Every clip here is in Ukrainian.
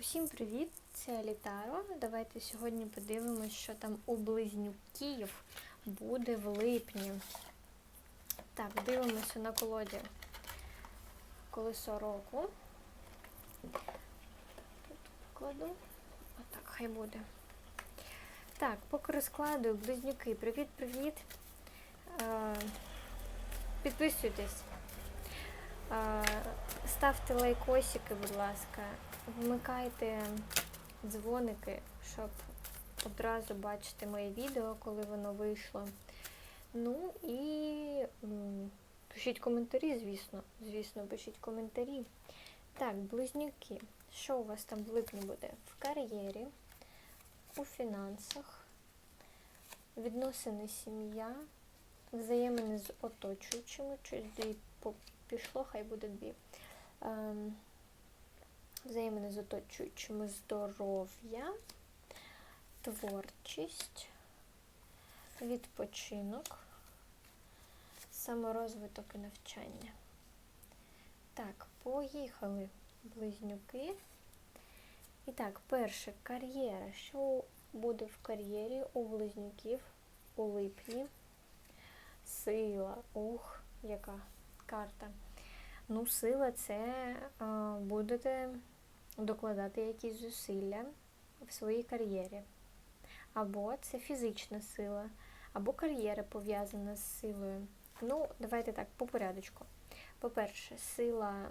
Усім привіт! Це Літаро. Давайте сьогодні подивимось, що там у близнюків буде в липні. Так, дивимося на колоді колесо року. Тут покладу. Отак, хай буде. Так, поки розкладую близнюки. Привіт-привіт. Е, Підписуйтесь. Е, Ставте лайкосики, будь ласка. Вмикайте дзвоники, щоб одразу бачити моє відео, коли воно вийшло. Ну і пишіть коментарі, звісно. Звісно, пишіть коментарі. Так, близнюки. Що у вас там в липні буде? В кар'єрі, у фінансах, відносини сім'я, взаємини з оточуючими, щось пішло, хай буде дві. Взаємини з здоров'я, творчість, відпочинок, саморозвиток і навчання. Так, поїхали близнюки. І так, перше кар'єра. Що буде в кар'єрі у близнюків у липні? Сила. Ух, яка карта. Ну, сила це а, будете докладати якісь зусилля в своїй кар'єрі. Або це фізична сила, або кар'єра пов'язана з силою. Ну, давайте так, по порядочку. По-перше, сила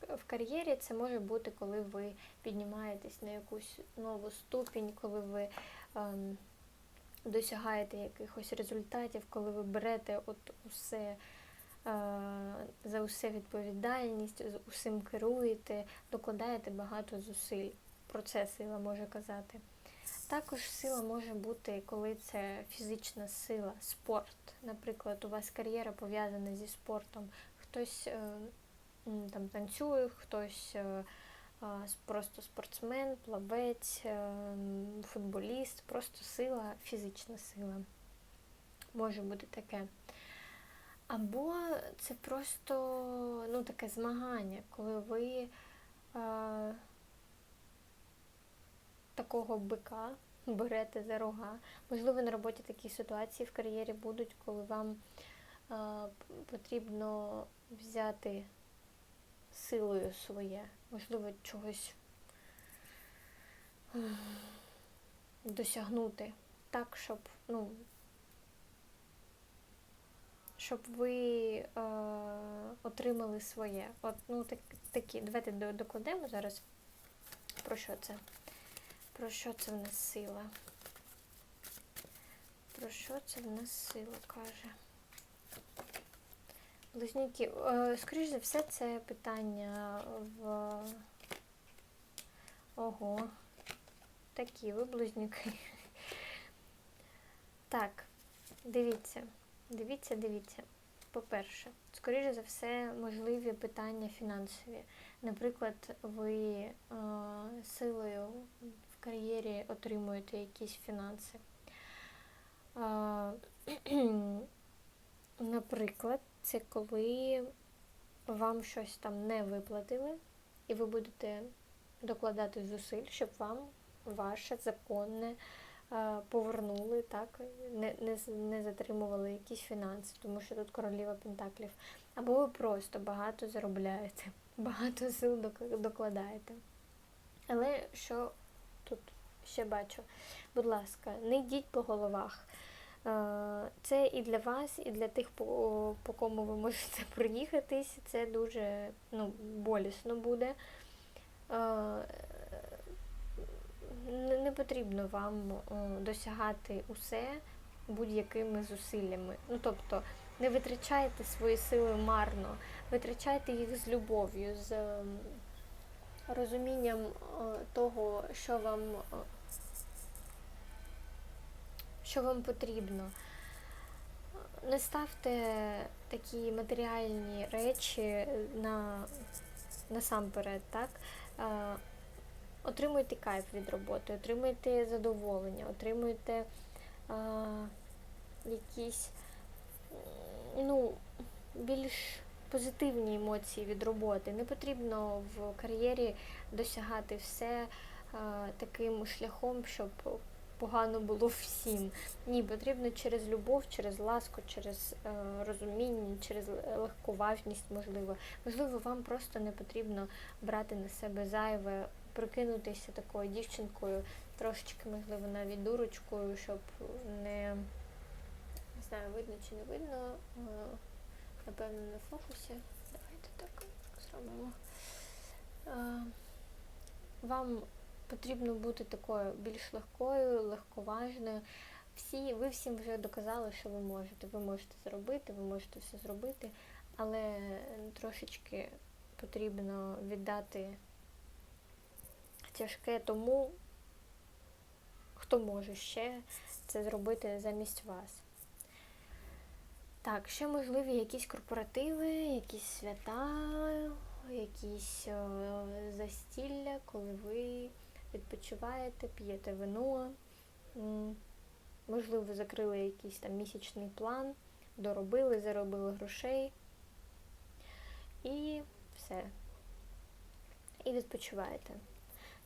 в- кар'єрі це може бути, коли ви піднімаєтесь на якусь нову ступінь, коли ви ем, досягаєте якихось результатів, коли ви берете от усе за усе відповідальність, усім керуєте, докладаєте багато зусиль. Про це сила може казати. Також сила може бути, коли це фізична сила, спорт. Наприклад, у вас кар'єра пов'язана зі спортом. Хтось е, там танцює, хтось е, просто спортсмен, плавець, е, футболіст, просто сила, фізична сила. Може бути таке. Або це просто ну, таке змагання, коли ви е, такого бика берете за рога. Можливо, на роботі такі ситуації в кар'єрі будуть, коли вам е, потрібно взяти силою своє, можливо, чогось досягнути так, щоб, ну, щоб ви е, отримали своє. От, ну, так, такі. Давайте докладемо зараз. Про що це? Про що це в нас сила? Про що це в нас сила каже? Близнюки. Е, Скоріш за все, це питання в. Ого. Такі ви близнюки. Так, дивіться. Дивіться, дивіться. По-перше, скоріше за все, можливі питання фінансові. Наприклад, ви е, силою в кар'єрі отримуєте якісь фінанси. Е, наприклад, це коли вам щось там не виплатили, і ви будете докладати зусиль, щоб вам ваше законне повернули, так, не, не, не затримували якісь фінанси, тому що тут королева Пентаклів. Або ви просто багато заробляєте, багато сил докладаєте. Але що тут ще бачу? Будь ласка, не йдіть по головах. Е, Це і для вас, і для тих, по, по кому ви можете проїхатись. Це дуже ну, болісно буде. Е, Не потрібно вам е, досягати усе будь-якими зусиллями. Ну, тобто, не витрачайте свої сили марно, витрачайте їх з любов'ю, з ем, розумінням е, того, що вам, е, що вам потрібно. Не ставте такі матеріальні речі на, насамперед, так? Е, Отримуйте кайф від роботи, отримуйте задоволення, отримуйте а, якісь ну, більш позитивні емоції від роботи. Не потрібно в кар'єрі досягати все е, таким шляхом, щоб погано було всім. Ні, потрібно через любов, через ласку, через е, розуміння, через легковажність, можливо. Можливо, вам просто не потрібно брати на себе зайве, прикинутися такою дівчинкою, трошечки, можливо, навіть дурочкою, щоб не не знаю, видно чи не видно. Е, напевно, на фокусі. Давайте так зробимо. Е, вам потрібно бути такою більш легкою, легковажною. Всі, Ви всім вже доказали, що ви можете. Ви можете зробити, ви можете все зробити, але трошечки потрібно віддати тяжке тому, хто може ще це зробити замість вас. Так, ще можливі якісь корпоративи, якісь свята, якісь о, застілля, коли ви відпочиваєте, п'єте вино, можливо, закрили якийсь там місячний план, доробили, заробили грошей і все. І відпочиваєте.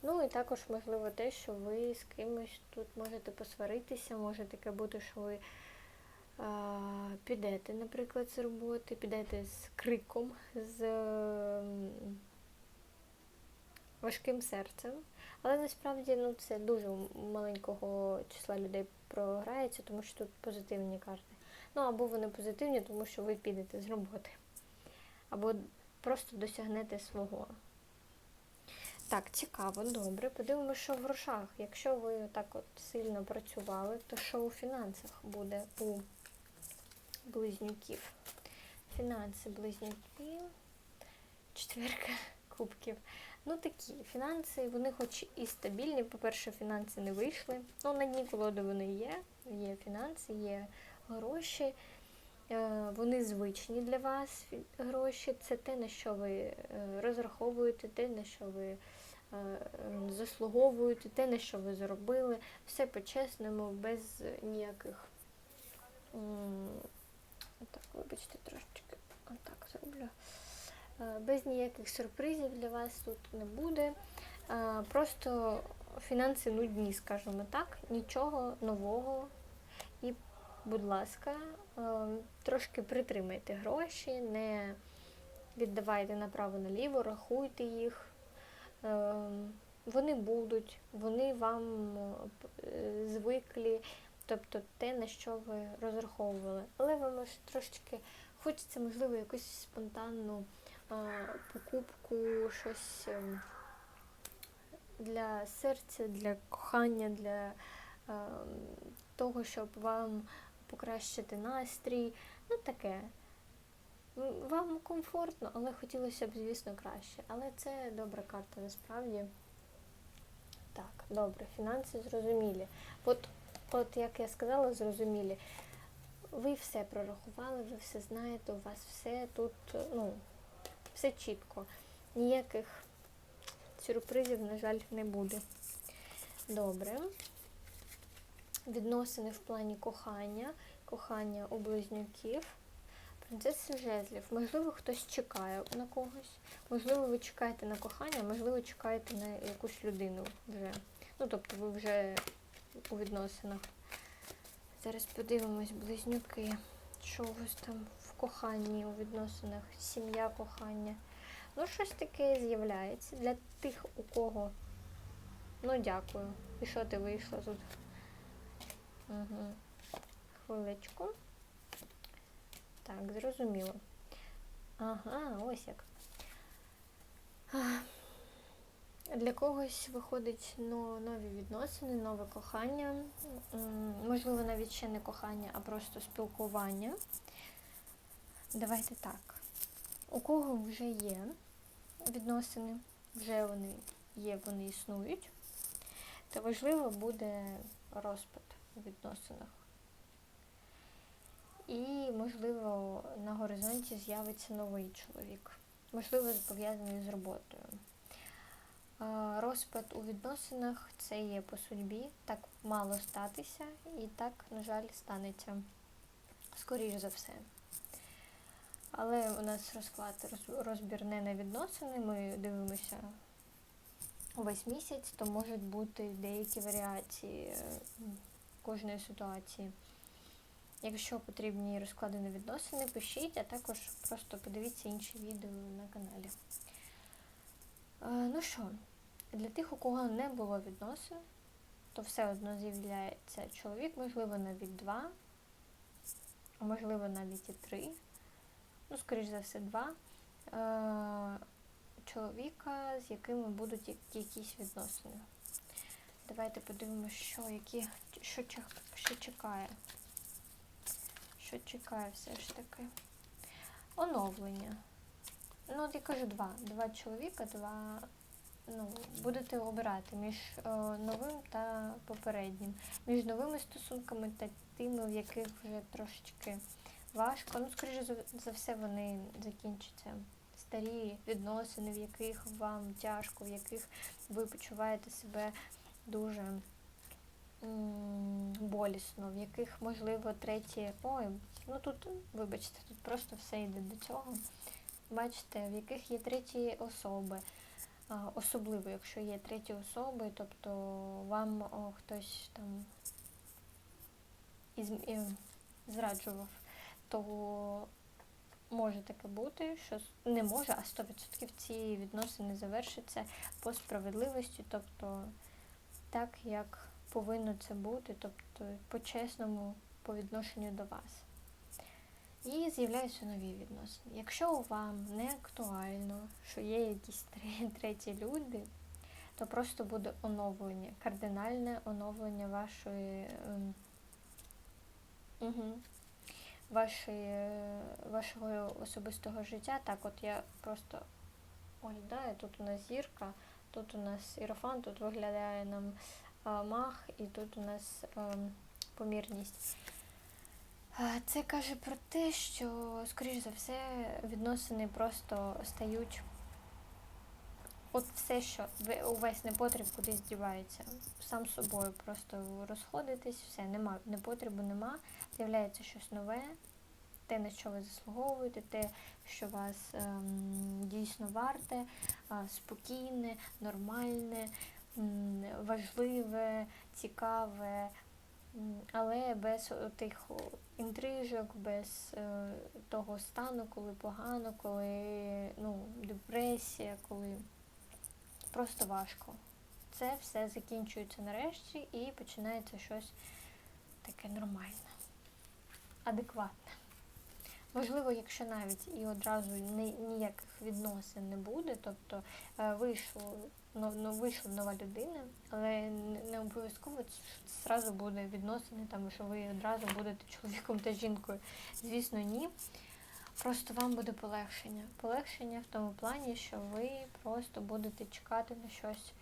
Ну і також можливо те, що ви з кимось тут можете посваритися, може таке бути, що ви а, підете, наприклад, з роботи, підете з криком, з важким серцем. Але насправді ну, це дуже маленького числа людей програється, тому що тут позитивні карти. Ну, або вони позитивні, тому що ви підете з роботи. Або просто досягнете свого. Так, цікаво, добре. Подивимося, що в грошах. Якщо ви так от сильно працювали, то що у фінансах буде у близнюків? Фінанси близнюків. Четверка кубків. Ну такі фінанси, вони хоч і стабільні. По-перше, фінанси не вийшли. Ну, на дні колоди вони є. Є фінанси, є гроші. Е, вони звичні для вас гроші. Це те, на що ви е, розраховуєте, те, на що ви заслуговуєте, те, на що ви зробили. Все по-чесному, без ніяких. Отак, вибачте, трошечки отак зроблю. Без ніяких сюрпризів для вас тут не буде. Просто фінанси нудні, скажімо так, нічого нового. І, будь ласка, трошки притримайте гроші, не віддавайте направо-наліво, рахуйте їх. Вони будуть, вони вам е, звиклі, тобто те, на що ви розраховували. Але вам трошечки хочеться, можливо, якусь спонтанну покупку, щось ем, для серця, для кохання, для ем, того, щоб вам покращити настрій. Ну таке. Вам комфортно, але хотілося б, звісно, краще. Але це добра карта насправді. Так, добре, фінанси зрозумілі. От, от як я сказала, зрозумілі. Ви все прорахували, ви все знаєте, у вас все тут, ну, все чітко. Ніяких сюрпризів, на жаль, не буде. Добре. Відносини в плані кохання, кохання у близнюків. Принцеса жезлів. Можливо, хтось чекає на когось. Можливо, ви чекаєте на кохання, можливо, чекаєте на якусь людину вже. Ну, тобто ви вже у відносинах. Зараз подивимось, близнюки. Що у вас там в коханні, у відносинах, сім'я кохання. Ну, щось таке з'являється. Для тих, у кого. Ну, дякую. І що ти вийшла тут? Угу. Хвиличку. Так, зрозуміло. Ага, ось як. Для когось виходить ну, нові відносини, нове кохання. Можливо, навіть ще не кохання, а просто спілкування. Давайте так. У кого вже є відносини, вже вони є, вони існують, то важливо буде розпад у відносинах. І, можливо, на горизонті з'явиться новий чоловік, можливо, пов'язаний з роботою. Розпад у відносинах це є по судьбі, так мало статися, і так, на жаль, станеться скоріш за все. Але у нас розклад розбір не на відносини. Ми дивимося увесь місяць, то можуть бути деякі варіації кожної ситуації. Якщо потрібні розклади на відносини, пишіть, а також просто подивіться інші відео на каналі. Е, Ну що, для тих, у кого не було відносин, то все одно з'являється чоловік, можливо, навіть два, можливо навіть і три. Ну, скоріш за все, два. Е, чоловіка, з якими будуть якісь відносини. Давайте подивимося, що, які, що, що чекає. Що чекає все ж таки. Оновлення. Ну, от я кажу два. Два чоловіка, два. Ну, будете обирати між е, новим та попереднім. Між новими стосунками та тими, в яких вже трошечки важко. Ну, скоріше за, за все, вони закінчаться. Старі відносини, в яких вам тяжко, в яких ви почуваєте себе дуже болісно, в яких, можливо, треті. Ой, ну тут, вибачте, тут просто все йде до цього. Бачите, в яких є треті особи. Особливо, якщо є треті особи, тобто вам о, хтось там із, і, зраджував, то може таке бути, що не може, а 100% ці відносини завершаться по справедливості, тобто так, як повинно це бути, тобто по-чесному по відношенню до вас. І з'являються нові відносини. Якщо вам не актуально, що є якісь тре- треті люди, то просто буде оновлення, кардинальне оновлення вашої, угу, вашої, вашого особистого життя. Так, от я просто оглядаю, тут у нас зірка, тут у нас іерофант, тут виглядає нам мах, і тут у нас ем, помірність. Це каже про те, що, скоріш за все, відносини просто стають. От все, що увесь непотріб кудись дівається. Сам собою просто розходитесь, все, нема, непотребу нема, з'являється щось нове, те, на що ви заслуговуєте, те, що вас ем, дійсно варте, а, спокійне, нормальне, важливе, цікаве, але без тих інтрижок, без е, того стану, коли погано, коли ну, депресія, коли просто важко. Це все закінчується нарешті і починається щось таке нормальне, адекватне. Можливо, якщо навіть і одразу ніяких відносин не буде, тобто е, вийшло, ну, ну, вийшла нова людина, але не, обов'язково це зразу буде відносини, там, що ви одразу будете чоловіком та жінкою. Звісно, ні. Просто вам буде полегшення. Полегшення в тому плані, що ви просто будете чекати на щось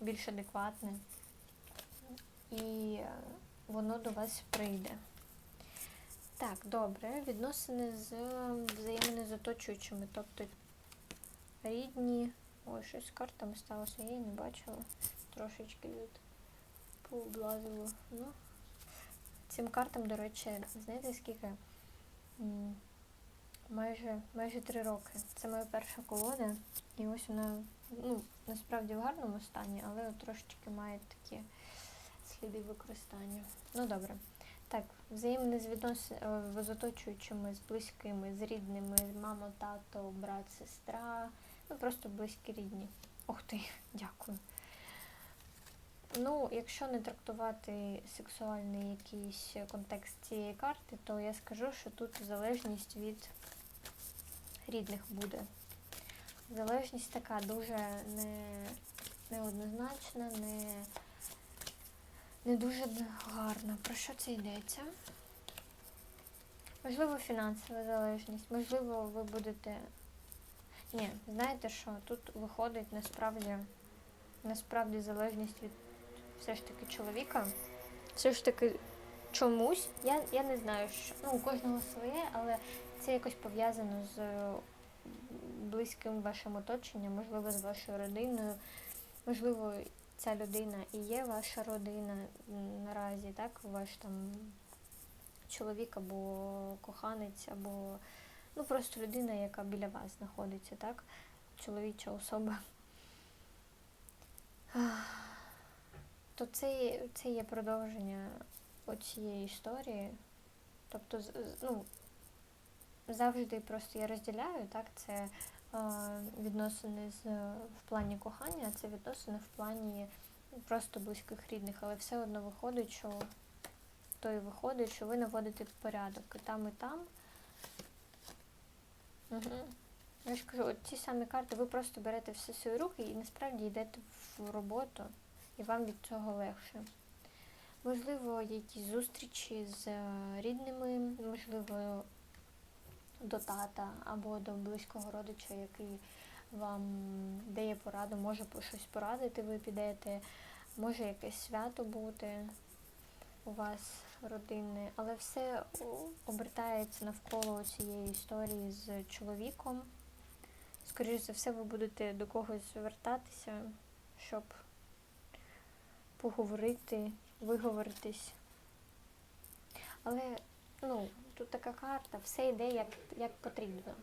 більш адекватне, і воно до вас прийде. Так, добре, відносини з взаємини з оточуючими, тобто рідні. Ой, щось з картами сталося, я її не бачила. Трошечки тут пооблазило. Ну, цим картам, до речі, знаєте скільки? Майже, майже три роки. Це моя перша колода. І ось вона, ну, насправді в гарному стані, але трошечки має такі сліди використання. Ну добре. Так, взаємини з відносин е, з оточуючими, з близькими, з рідними, мама, тато, брат, сестра. Ну, просто близькі рідні. Ох ти, дякую. Ну, якщо не трактувати сексуальний якийсь контекст цієї карти, то я скажу, що тут залежність від рідних буде. Залежність така дуже не, неоднозначна, не, не дуже гарна. Про що це йдеться? Можливо, фінансова залежність, можливо, ви будете. Ні, знаєте що, тут виходить насправді, насправді залежність від все ж таки чоловіка. Все ж таки чомусь, я, я не знаю, що ну, у кожного своє, але це якось пов'язано з е, близьким вашим оточенням, можливо, з вашою родиною. Можливо, ця людина і є ваша родина наразі, так, ваш там чоловік або коханець, або ну просто людина, яка біля вас знаходиться, так? Чоловіча особа. То це, це є продовження оцієї історії. Тобто, ну, завжди просто я розділяю, так, це відносини з, в плані кохання, а це відносини в плані просто близьких рідних, але все одно виходить, що то і виходить, що ви наводите порядок і там, і там. Угу. Я ж кажу, от ті самі карти, ви просто берете все свої руки і насправді йдете в роботу, і вам від цього легше. Можливо, якісь зустрічі з е, рідними, можливо, до тата або до близького родича, який вам дає пораду, може щось порадити, ви підете, може якесь свято бути у вас родинне, але все обертається навколо цієї історії з чоловіком. Скоріше за все, ви будете до когось звертатися, щоб поговорити, виговоритись. Але ну, тут така карта, все йде як, як потрібно.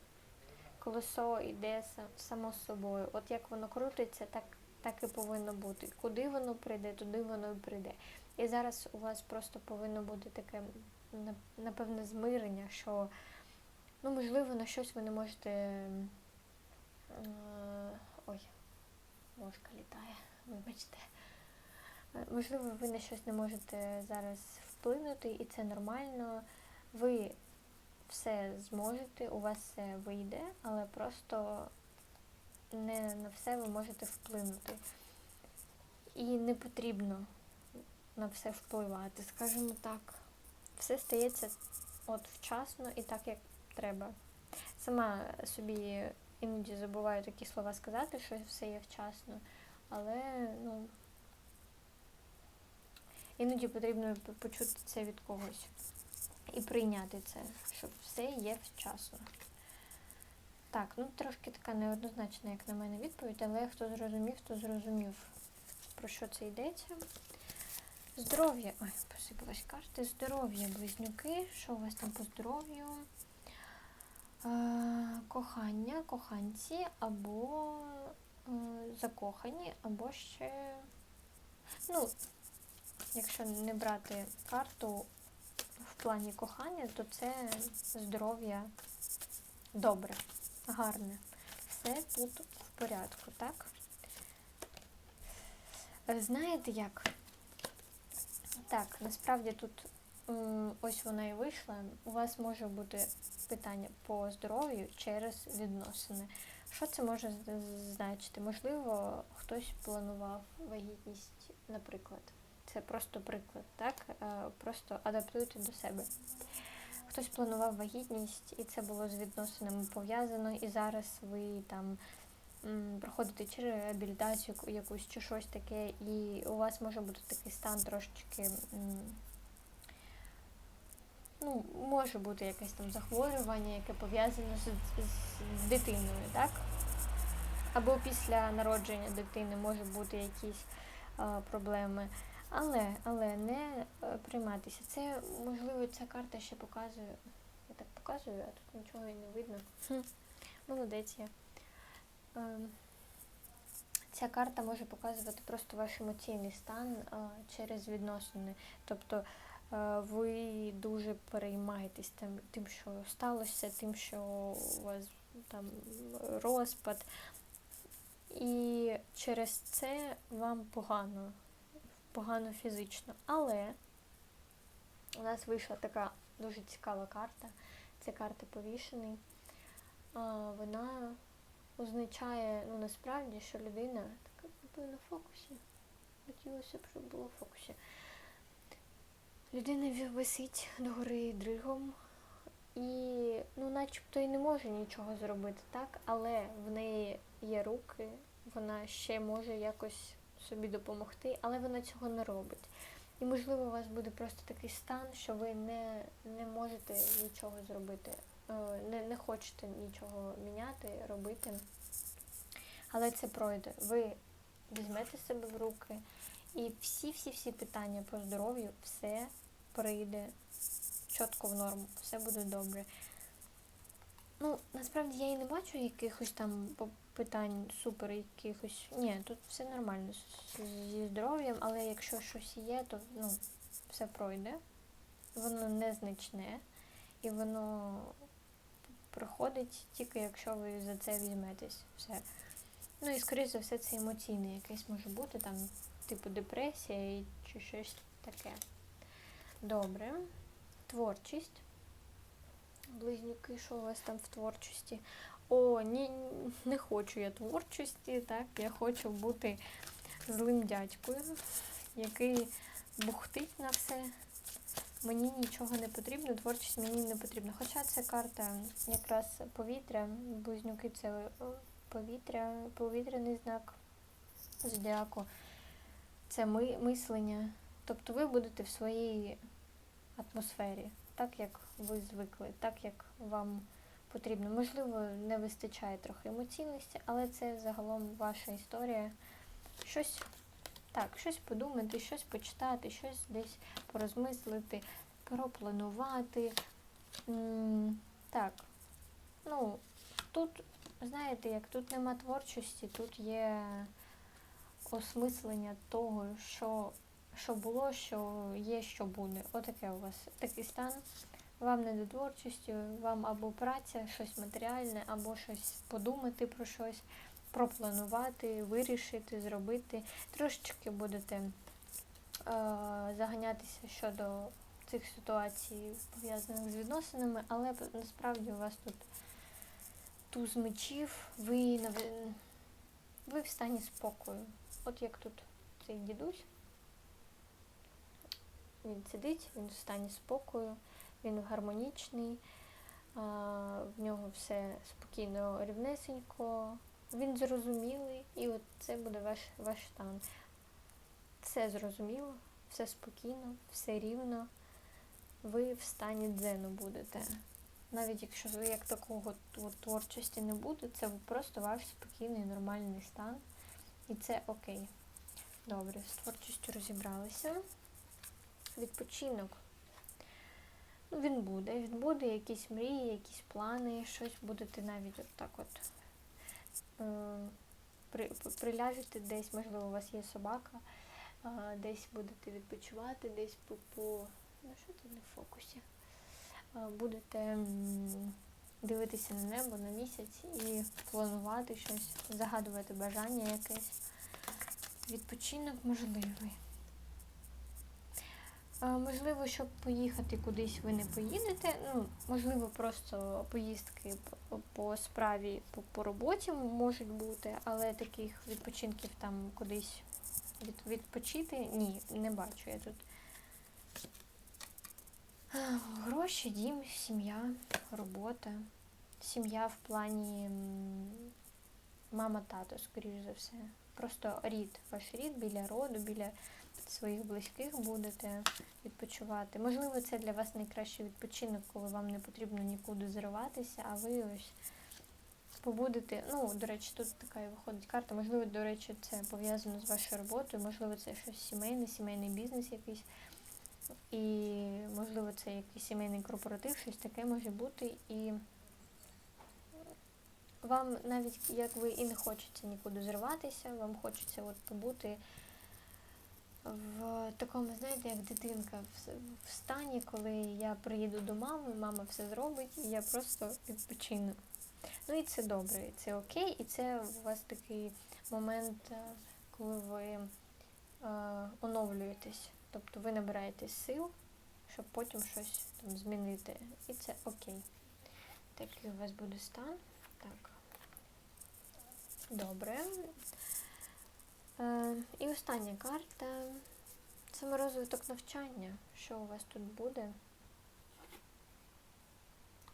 Колесо йде само собою. От як воно крутиться, так, так і повинно бути. Куди воно прийде, туди воно і прийде. І зараз у вас просто повинно бути таке напевне змирення, що ну, можливо на щось ви не можете. е, Ой, ложка літає, вибачте. Е, Можливо, ви на щось не можете зараз вплинути, і це нормально. Ви все зможете, у вас все вийде, але просто не на все ви можете вплинути. І не потрібно на все впливати, скажімо так. Все стається от вчасно і так, як треба. Сама собі іноді забуваю такі слова сказати, що все є вчасно, але ну, іноді потрібно почути це від когось і прийняти це, що все є вчасно. Так, ну трошки така неоднозначна, як на мене, відповідь, але хто зрозумів, то зрозумів, про що це йдеться. Здоров'я. Ой, посипалась карти. Здоров'я, близнюки. Що у вас там по здоров'ю? Е, кохання, коханці або е, закохані, або ще. Ну, якщо не брати карту в плані кохання, то це здоров'я добре, гарне. Все тут в порядку, так? Е, Знаєте як? Так, насправді тут ось вона і вийшла. У вас може бути питання по здоров'ю через відносини. Що це може значити? Можливо, хтось планував вагітність, наприклад. Це просто приклад, так? Е, Просто адаптуйте до себе. Хтось планував вагітність, і це було з відносинами пов'язано, і зараз ви там м, проходите чи реабілітацію якусь, чи щось таке, і у вас може бути такий стан трошечки. Ну, може бути якесь там захворювання, яке пов'язане з, з, з дитиною, так? Або після народження дитини може бути якісь а, проблеми. Але, але не е, прийматися. Це, можливо, ця карта ще показує. Я так показую, а тут нічого і не видно. Молодець я. Ем, Ця карта може показувати просто ваш емоційний стан через відносини. Тобто е, ви дуже переймаєтесь тим, тим, що сталося, тим, що у вас там розпад. І через це вам погано, погано фізично. Але у нас вийшла така дуже цікава карта. Це карта повішений. Вона означає, ну насправді, що людина така на фокусі. Хотілося б, щоб було в фокусі. Людина висить догори дригом і, ну, начебто і не може нічого зробити, так? Але в неї є руки, вона ще може якось собі допомогти, але вона цього не робить. І можливо у вас буде просто такий стан, що ви не, не можете нічого зробити, не, не хочете нічого міняти, робити. Але це пройде. Ви візьмете себе в руки, і всі-всі-всі питання по здоров'ю все прийде чітко в норму, все буде добре. Ну, насправді я і не бачу якихось там питань супер якихось. Ні, тут все нормально зі здоров'ям, але якщо щось є, то ну, все пройде. Воно незначне і воно проходить тільки якщо ви за це візьметесь. Все. Ну і скоріш за все це емоційне якесь може бути, там, типу депресія чи щось таке. Добре. Творчість. Близнюки, що у вас там в творчості? О, ні, не хочу я творчості, так, я хочу бути злим дядькою, який бухтить на все. Мені нічого не потрібно, творчість мені не потрібна. Хоча це карта якраз повітря, близнюки це е, повітря, повітряний знак зодіаку. Це ми, мислення. Тобто ви будете в своїй атмосфері, так як ви звикли, так як вам потрібно. Можливо, не вистачає трохи емоційності, але це загалом ваша історія. Щось так, щось подумати, щось почитати, щось десь порозмислити, пропланувати. Так, ну, тут, знаєте, як тут нема творчості, тут є осмислення того, що, що було, що є, що буде. Отаке у вас такий стан. Вам не до творчості, вам або праця, щось матеріальне, або щось подумати про щось, пропланувати, вирішити, зробити. Трошечки будете е, заганятися щодо цих ситуацій, пов'язаних з відносинами, але насправді у вас тут туз мечів, ви, ви в стані спокою. От як тут цей дідусь. Він сидить, він в стані спокою, він гармонічний, в нього все спокійно, рівнесенько, він зрозумілий, і от це буде ваш, ваш стан. Все зрозуміло, все спокійно, все рівно. Ви в стані дзену будете. Навіть якщо ви як такого творчості не буде, це просто ваш спокійний, нормальний стан. І це окей. Добре, з творчістю розібралися. Відпочинок. Ну, він буде. Він буде, якісь мрії, якісь плани, щось будете навіть от так от при, приляжете десь, можливо, у вас є собака, е, десь будете відпочивати, десь по, по ну що це не в фокусі. Е, будете дивитися на небо, на місяць і планувати щось, загадувати бажання якесь. Відпочинок можливий. Можливо, щоб поїхати кудись ви не поїдете. Ну, можливо, просто поїздки по, справі, по, по роботі можуть бути, але таких відпочинків там кудись від, відпочити ні, не бачу я тут. Гроші, дім, сім'я, робота. Сім'я в плані мама, тато, скоріш за все. Просто рід, ваш рід біля роду, біля своїх близьких будете відпочивати. Можливо, це для вас найкращий відпочинок, коли вам не потрібно нікуди зриватися, а ви ось побудете. Ну, до речі, тут така і виходить карта. Можливо, до речі, це пов'язано з вашою роботою, можливо, це щось сімейне, сімейний бізнес якийсь. І, можливо, це якийсь сімейний корпоратив, щось таке може бути. І вам навіть як ви і не хочеться нікуди зриватися, вам хочеться от побути в такому, знаєте, як дитинка в, стані, коли я приїду до мами, мама все зробить, і я просто відпочину. Ну і це добре, і це окей, і це у вас такий момент, е, коли ви е, оновлюєтесь. Тобто ви набираєтесь сил, щоб потім щось там змінити. І це окей. Такий у вас буде стан. Так. Добре. Е, і остання карта. Саморозвиток навчання. Що у вас тут буде?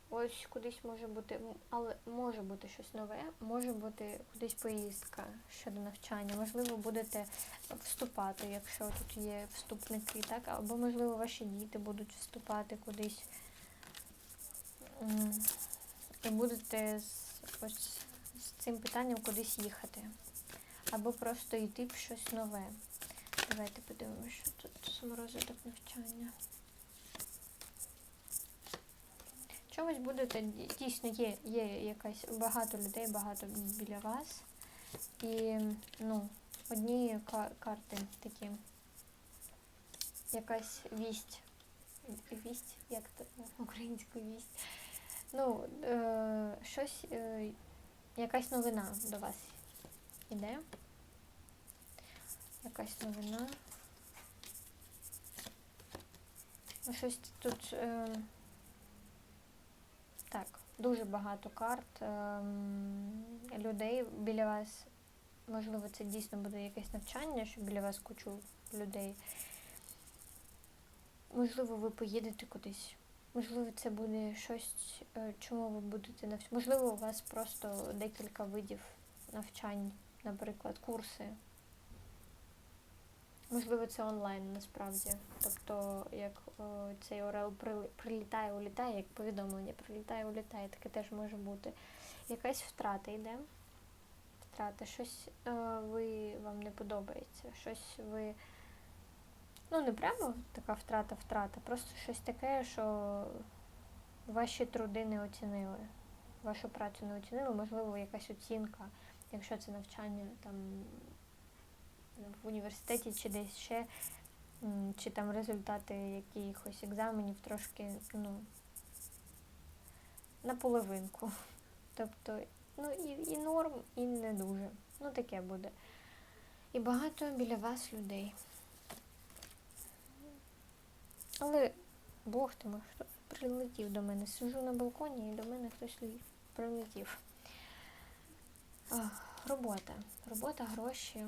Ось кудись може бути, але може бути щось нове, може бути кудись поїздка щодо навчання. Можливо, будете вступати, якщо тут є вступники, так? Або, можливо, ваші діти будуть вступати кудись. І будете з, ось, з цим питанням кудись їхати. Або просто йти в щось нове. Давайте подивимося, що тут саморозвиток навчання. чомусь будете дійсно є, є якась багато людей, багато біля вас. І ну, одні карти такі. Якась вість. Вість, як це українською вість. Ну, е, щось, е, якась новина до вас іде. Якась новина. Ну, щось тут. Е, так, дуже багато карт ем, людей біля вас. Можливо, це дійсно буде якесь навчання, що біля вас кучу людей. Можливо, ви поїдете кудись. Можливо, це буде щось, е, чому ви будете навчати. Можливо, у вас просто декілька видів навчань, наприклад, курси. Можливо, це онлайн насправді. Тобто, як е, цей Орел прилітає, улітає, як повідомлення прилітає, улітає, таке теж може бути. Якась втрата йде. Втрата, щось е, ви вам не подобається, щось ви. Ну, не прямо така втрата-втрата, просто щось таке, що ваші труди не оцінили, вашу працю не оцінили, можливо, якась оцінка, якщо це навчання там в університеті чи десь ще, чи там результати якихось екзаменів трошки, ну, на половинку. Тобто, ну і, і норм, і не дуже. Ну, таке буде. І багато біля вас людей. Але Бог ти мой, хто прилетів до мене. Сижу на балконі і до мене хтось прилетів. Робота. Робота, гроші,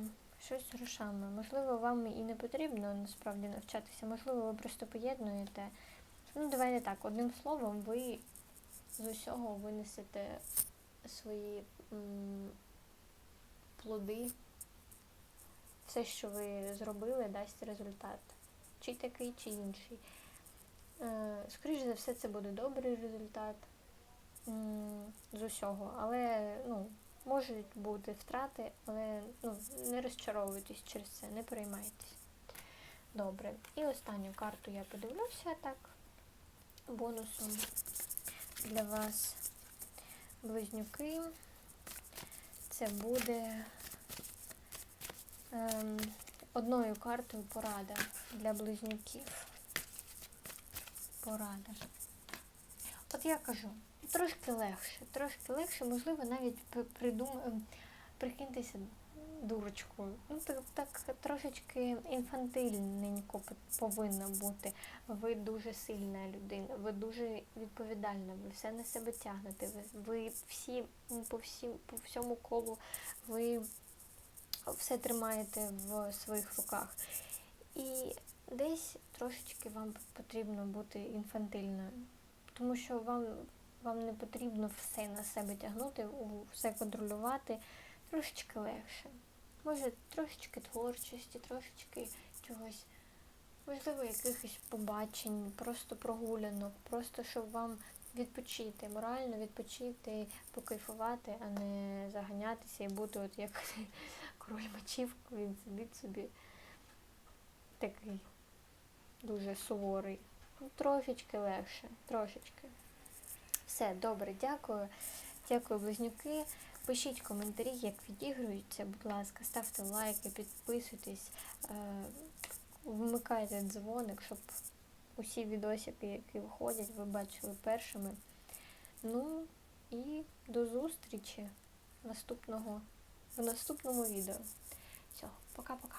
щось грошами. Можливо, вам і не потрібно насправді навчатися, можливо, ви просто поєднуєте. Ну, давайте так, одним словом, ви з усього винесете свої м, плоди. Все, що ви зробили, дасть результат. Чи такий, чи інший. Е, Скоріше за все, це буде добрий результат з усього. Але ну, можуть бути втрати, але ну, не розчаровуйтесь через це, не переймайтесь. Добре. І останню карту я подивлюся так бонусом для вас. Близнюки. Це буде ем, одною картою порада для близнюків. Порада. От я кажу, трошки легше, трошки легше, можливо, навіть придум... прикиньтеся дурочкою. Ну, так, так трошечки інфантильненько повинно бути. Ви дуже сильна людина, ви дуже відповідальна, ви все на себе тягнете. Ви, ви всі по всім по всьому колу ви все тримаєте в своїх руках. І десь трошечки вам потрібно бути інфантильною, тому що вам, вам не потрібно все на себе тягнути, все контролювати трошечки легше. Може, трошечки творчості, трошечки чогось, можливо, якихось побачень, просто прогулянок, просто щоб вам відпочити, морально відпочити, покайфувати, а не заганятися і бути от як король мечів, він сидить собі такий дуже суворий. Ну, трошечки легше, трошечки. Все, добре, дякую. Дякую, близнюки. Пишіть коментарі, як відігруються, будь ласка, ставте лайки, підписуйтесь, е, вмикайте дзвоник, щоб усі відосики, які виходять, ви бачили першими. Ну і до зустрічі наступного, в наступному відео. Все, пока-пока.